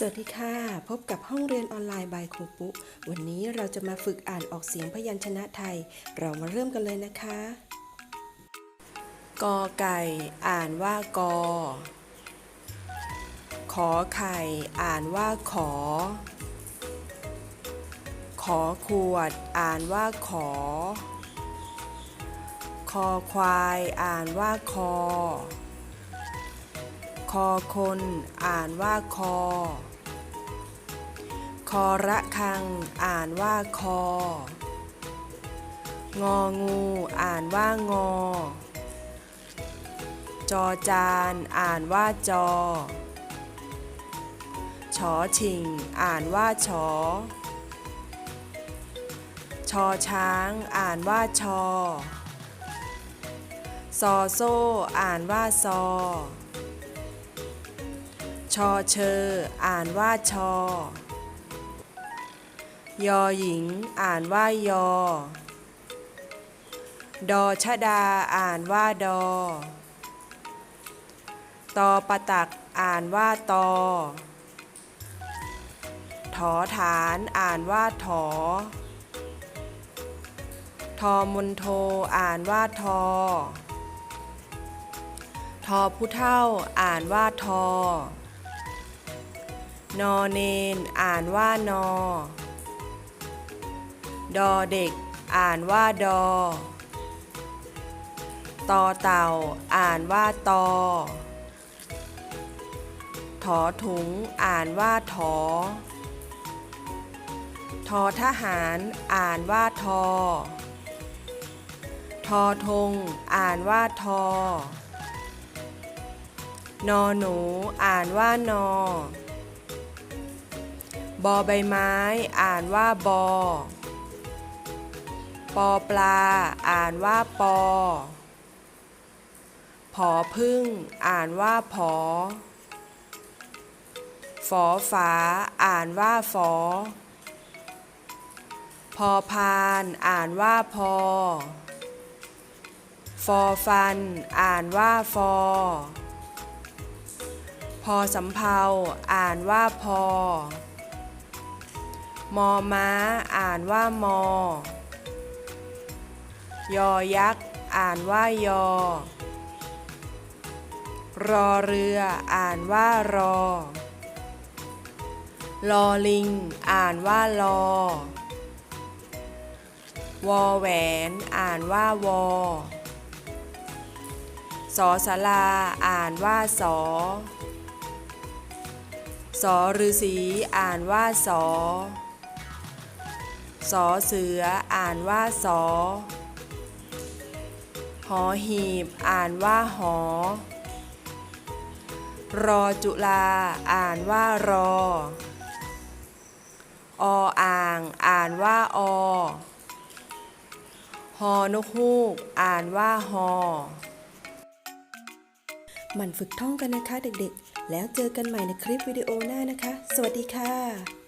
สวัสดีค่ะ พบกับห้องเรียนออนไลน์บายครูปุ๊ วันนี้เราจะมาฝึกอ่านออกเสียงพยัญชนะไทย เรามาเริ่มกันเลยนะคะ กอไก่อ่านว่ากอ ขอไข่อ่านว่าขอ ขอขวดอ่านว่าขอ คอควายอ่านว่าคอ คอคน อ่านว่าคอ คอระคัง อ่านว่าคอ งองู อ่านว่างอ จอจาน อ่านว่าจอ ชอชิง อ่านว่าชอ ชอช้าง อ่านว่าชอซอโซ อ่านว่าซอ ชอเชอ อ่านว่าชอ ยอหญิง อ่านว่ายอ ดอชดา อ่านว่าดอ ตอปะตัก อ่านว่าตอ ถอฐาน อ่านว่าถอ ทอมุนโท อ่านว่าทอทอผู้เท่าอ่านว่าทอ นอเนน อ่านว่านอ ดอเด็ก อ่านว่าดอ ตอเต่า อ่านว่าตอ ถอถุง อ่านว่าถอ ทอทหาร อ่านว่าทอ ทอทงอ่านว่าทอนอหนู อ่านว่านอ บอใบไม้ อ่านว่าบอ ปอปลา อ่านว่าปอ ผอพึ่ง อ่านว่าผอ ฝอฝา อ่านว่าฝอ พอพาน อ่านว่าพอ ฟอฟัน อ่านว่าฟอ พอสำเภาอ่านว่าพอ มอม้า อ่านว่ามอ ยอยักษ์ อ่านว่ายอ รอเรือ อ่านว่ารอ ลอลิง อ่านว่าลอวอแหวน อ่านว่าวอสอสลาอ่านว่าสอสอฤษีอ่านว่าสอ สอเสืออ่านว่าสอ หอหีบอ่านว่าหอ รอจุลาอ่านว่ารอ ออ่างอ่านว่าอฮอนกฮูกอ่านว่าฮอมันฝึกท่องกันนะคะเด็กๆ แล้วเจอกันใหม่ในคลิปวิดีโอหน้านะคะ สวัสดีค่ะ